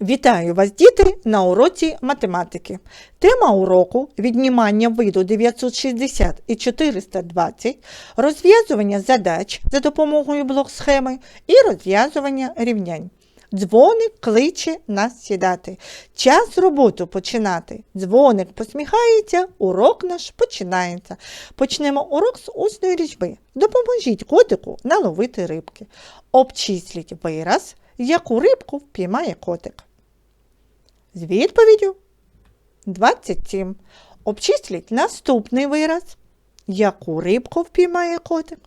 Вітаю вас, діти, на уроці математики. Тема уроку віднімання виду 960 і 420, розв'язування задач за допомогою блок-схеми і розв'язування рівнянь. Дзвоник кличе нас сідати. Час роботу починати. Дзвоник посміхається, урок наш починається. Почнемо урок з усної річби. Допоможіть котику наловити рибки. Обчисліть вираз, яку рибку впіймає котик. З відповіддю 27. Обчисліть наступний вираз. Яку рибку впіймає котик?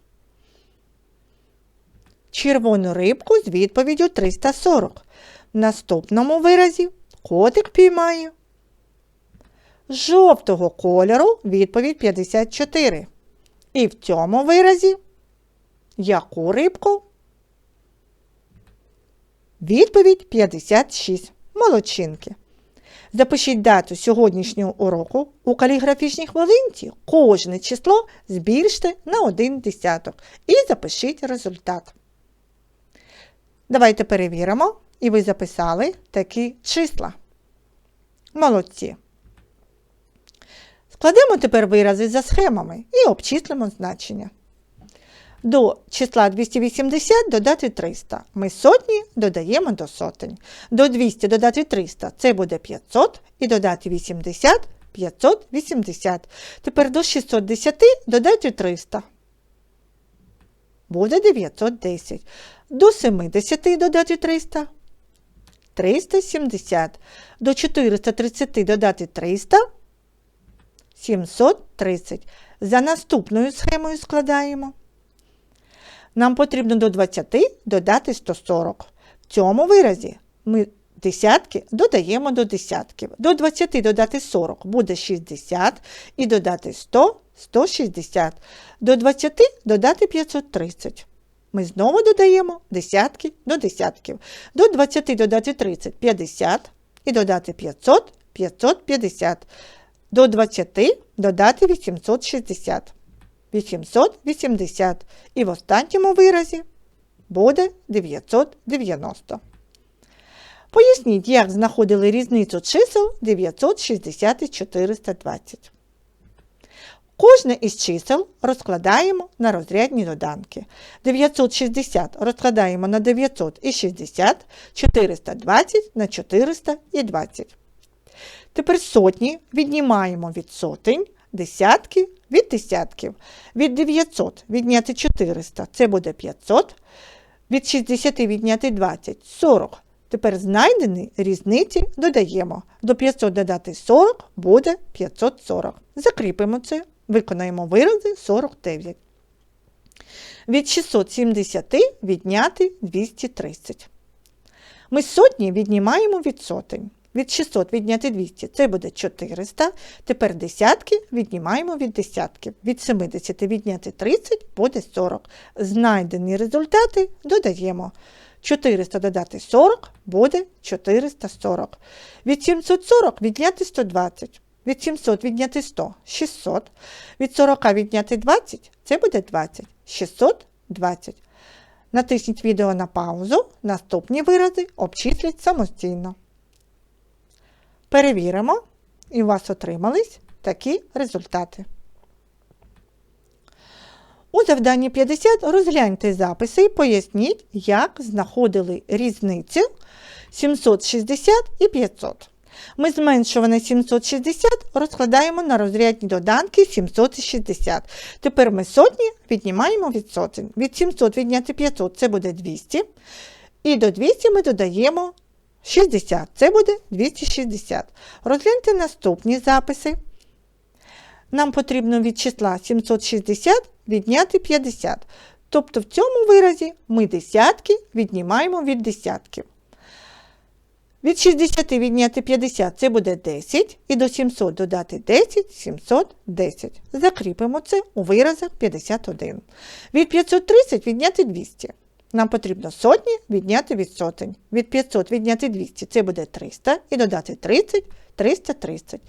Червону рибку з відповіддю 340. В наступному виразі котик піймає. Жовтого кольору відповідь 54. І в цьому виразі яку рибку? Відповідь 56. Молодчинки. Запишіть дату сьогоднішнього уроку у каліграфічній хвилинці. Кожне число збільште на один десяток і запишіть результат. Давайте перевіримо, і ви записали такі числа. Молодці. Складемо тепер вирази за схемами і обчислимо значення. До числа 280 додати 300. Ми сотні додаємо до сотень. До 200 додати 300 це буде 500 і додати 80 580. Тепер до 610 додати 300. Буде 910. До 70 додати 300. 370. До 430 додати 300. 730. За наступною схемою складаємо. Нам потрібно до 20 додати 140. В цьому виразі ми десятки додаємо до десятків. До 20 додати 40 буде 60 і додати 100 160. До 20 додати 530. Ми знову додаємо десятки до десятків. До 20 додати 30 50 і додати 500 550. До 20 додати 860. 880. І в останньому виразі буде 990. Поясніть, як знаходили різницю чисел 960 і 420. Кожне із чисел розкладаємо на розрядні доданки. 960 розкладаємо на 960, 420 на 420. Тепер сотні віднімаємо від сотень, десятки від десятків. Від 900 відняти 400 це буде 500. Від 60 відняти 20 40. Тепер знайдені різниці додаємо. До 500 додати 40 буде 540. Закріпимо це, виконаємо вирази 49. Від 670 відняти 230. Ми сотні віднімаємо від сотень. Від 600 відняти 200 це буде 400. Тепер десятки віднімаємо від десятків. Від 70 відняти 30 буде 40. Знайдені результати додаємо. 400 додати 40 буде 440. Від 740 відняти 120. Від 700 відняти 100 600. Від 40 відняти 20 це буде 20. 620. Натисніть відео на паузу. Наступні вирази обчисліть самостійно. Перевіримо, і у вас отримались такі результати. У завданні 50 розгляньте записи і поясніть, як знаходили різницю 760 і 500. Ми зменшуване 760 розкладаємо на розрядні доданки 760. Тепер ми сотні віднімаємо від сотень. Від 700 відняти 500 це буде 200. І до 200 ми додаємо 60, це буде 260. Розгляньте наступні записи. Нам потрібно від числа 760 відняти 50. Тобто в цьому виразі ми десятки віднімаємо від десятків. Від 60 відняти 50 це буде 10, і до 700 додати 10 710. Закріпимо це у виразах 51. Від 530 відняти 200. Нам потрібно сотні відняти від сотень. Від 500 відняти 200 це буде 300 і додати 30 330.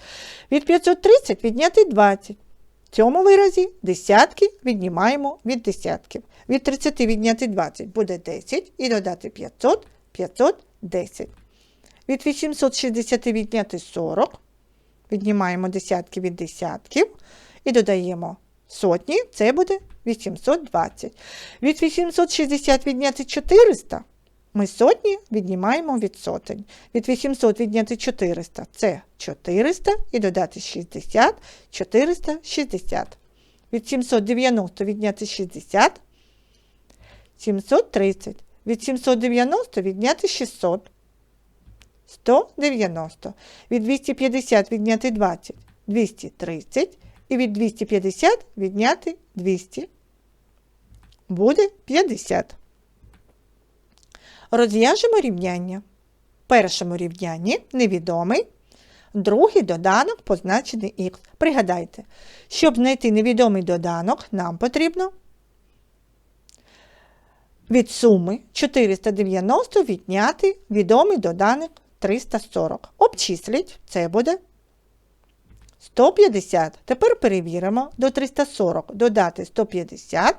Від 530 відняти 20. В цьому виразі десятки віднімаємо від десятків. Від 30 відняти 20 буде 10 і додати 500 510. Від 860 відняти 40. Віднімаємо десятки від десятків і додаємо сотні, це буде 820. Від 860 відняти 400. Ми сотні віднімаємо від сотень. Від 800 відняти 400 це 400 і додати 60 460. Від 790 відняти 60 730. Від 790 відняти 600 190. Від 250 відняти 20 230. І від 250 відняти 200. Буде 50. Розв'яжемо рівняння. В першому рівнянні невідомий, другий доданок позначений х. Пригадайте, щоб знайти невідомий доданок, нам потрібно від суми 490 відняти відомий доданок 340. Обчисліть, це буде 150. Tепер перевіримо до 340 додати 150.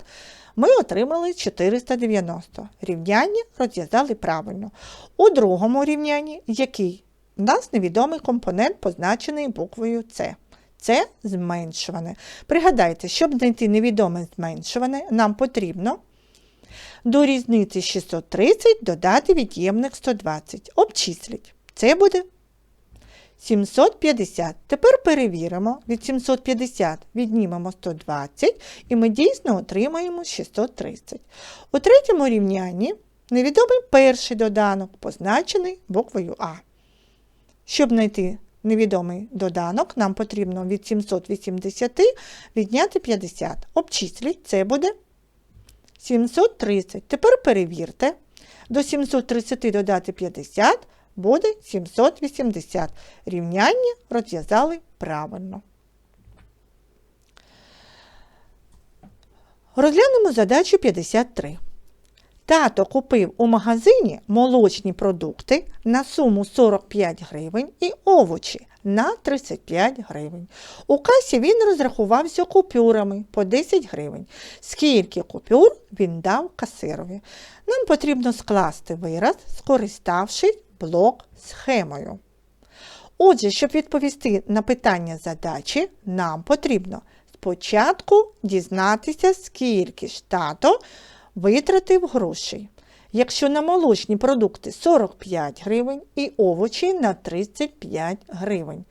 Ми отримали 490. Рівняння розв'язали правильно. У другому рівнянні, який у нас невідомий компонент, позначений буквою С. Це зменшуване. Пригадайте, щоб знайти невідоме зменшуване, нам потрібно до різниці 630 додати від'ємник 120. Обчисліть. Це буде 750. Тепер перевіримо. Від 750 віднімемо 120 і ми дійсно отримаємо 630. У третьому рівнянні невідомий перший доданок, позначений буквою А. Щоб знайти невідомий доданок, нам потрібно від 780 відняти 50. Обчисліть, це буде 730. Тепер перевірте. До 730 додати 50 буде 780. Рівняння розв'язали правильно. Розглянемо задачу 53. Тато купив у магазині молочні продукти на суму 45 гривень і овочі на 35 гривень. У касі він розрахувався купюрами по 10 гривень. Скільки купюр він дав касирові? Нам потрібно скласти вираз, скориставшись блок схемою. Отже, щоб відповісти на питання задачі, нам потрібно спочатку дізнатися, скільки ж тато витратив грошей. Якщо на молочні продукти 45 гривень і овочі на 35 гривень.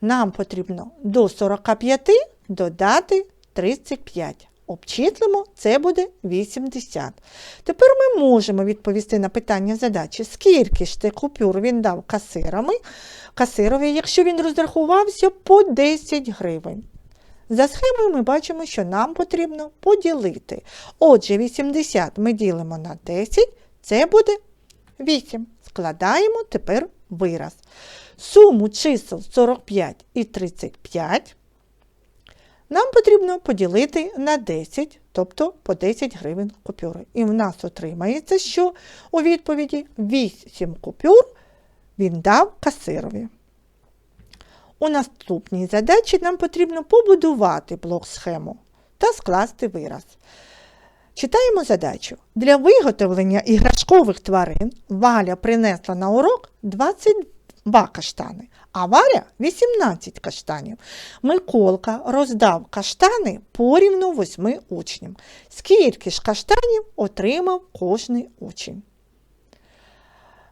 Нам потрібно до 45 додати 35. Обчислимо, це буде 80. Тепер ми можемо відповісти на питання задачі, скільки ж ти купюр він дав касирами, касирові, якщо він розрахувався по 10 гривень. За схемою ми бачимо, що нам потрібно поділити. Отже, 80 ми ділимо на 10, це буде 8. Складаємо тепер вираз. Суму чисел 45 і 35 нам потрібно поділити на 10, тобто по 10 гривень купюри. І в нас отримається, що у відповіді 8 купюр він дав касирові. У наступній задачі нам потрібно побудувати блок схему та скласти вираз. Читаємо задачу. Для виготовлення іграшкових тварин Валя принесла на урок 22 каштани, а Варя 18 каштанів. Миколка роздав каштани порівну восьми учням. Скільки ж каштанів отримав кожний учень?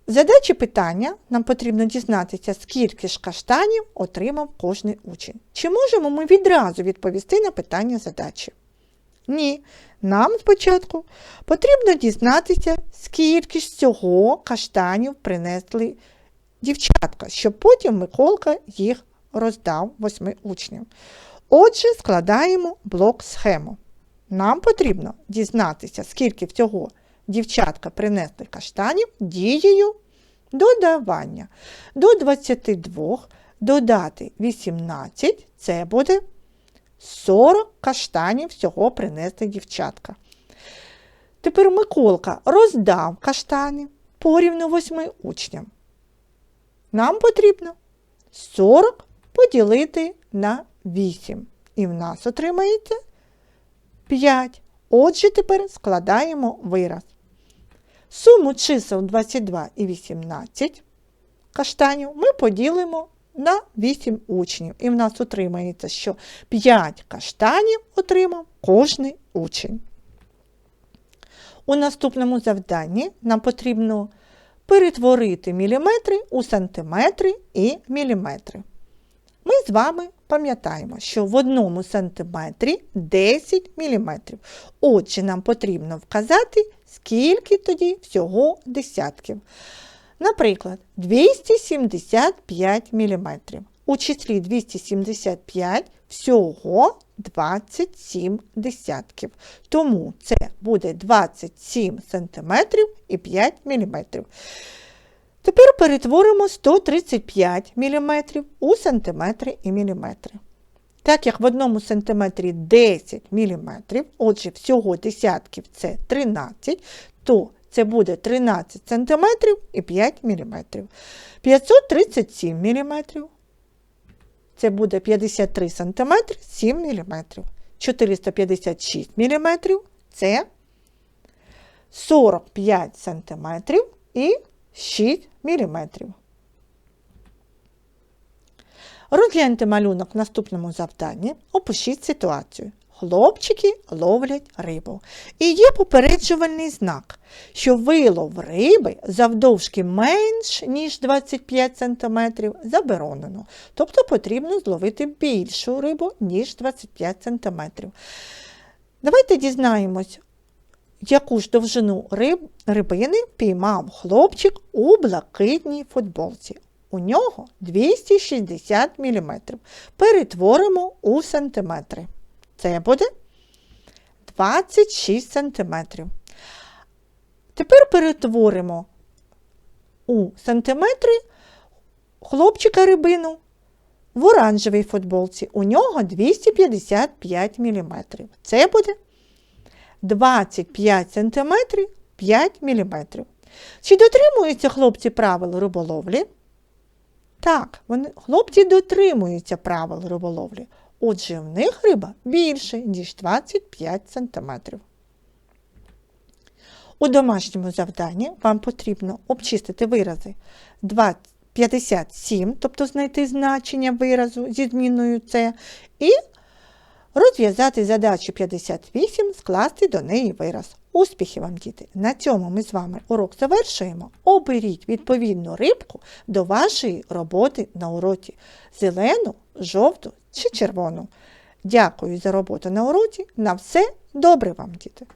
Задачі питання нам потрібно дізнатися, скільки ж каштанів отримав кожний учень. Чи можемо ми відразу відповісти на питання задачі? Ні. Нам спочатку потрібно дізнатися, скільки ж цього каштанів принесли дівчатка, щоб потім Миколка їх роздав восьми учням. Отже, складаємо блок схему. Нам потрібно дізнатися, скільки всього дівчатка принесли каштанів дією додавання. До 22 додати 18 це буде 40 каштанів всього принесли дівчатка. Тепер Миколка роздав каштани порівну восьми учням. Нам потрібно 40 поділити на 8. І в нас отримається 5. Отже, тепер складаємо вираз. Суму чисел 22 і 18 каштанів ми поділимо на 8 учнів. І в нас отримається, що 5 каштанів отримав кожний учень. У наступному завданні нам потрібно перетворити міліметри у сантиметри і міліметри. Ми з вами пам'ятаємо, що в одному сантиметрі 10 міліметрів. Отже, нам потрібно вказати, скільки тоді всього десятків. Наприклад, 275 мм. У числі 275 всього 27 десятків. Тому це буде 27 см і 5 мм. Тепер перетворимо 135 мм у сантиметри і міліметри. Так як в одному сантиметрі 10 мм, отже, всього десятків це 13, то це буде 13 см і 5 мм. 537 мм. Це буде 53 см 7 мм. 456 мм це 45 см і 6 мм. Розгляньте малюнок в наступному завданні. Опишіть ситуацію. Хлопчики ловлять рибу. І є попереджувальний знак, що вилов риби завдовжки менш, ніж 25 см заборонено. Тобто потрібно зловити більшу рибу, ніж 25 см. Давайте дізнаємось, яку ж довжину риб, рибини піймав хлопчик у блакитній футболці. У нього 260 мм. Перетворимо у сантиметри. Це буде 26 см. Тепер перетворимо у сантиметри хлопчика рибину в оранжевій футболці. У нього 255 мм. Це буде 25 см 5 мм. Чи дотримуються хлопці правил риболовлі? Так, вони, хлопці дотримуються правил риболовлі. Отже, в них риба більше, ніж 25 см. У домашньому завданні вам потрібно обчистити вирази 57, тобто знайти значення виразу зі зміною С, і розв'язати задачу 58, скласти до неї вираз. Успіхів вам, діти! На цьому ми з вами урок завершуємо. Оберіть відповідну рибку до вашої роботи на уроці зелену, жовту чи червону. Дякую за роботу на уроці. На все добре вам, діти!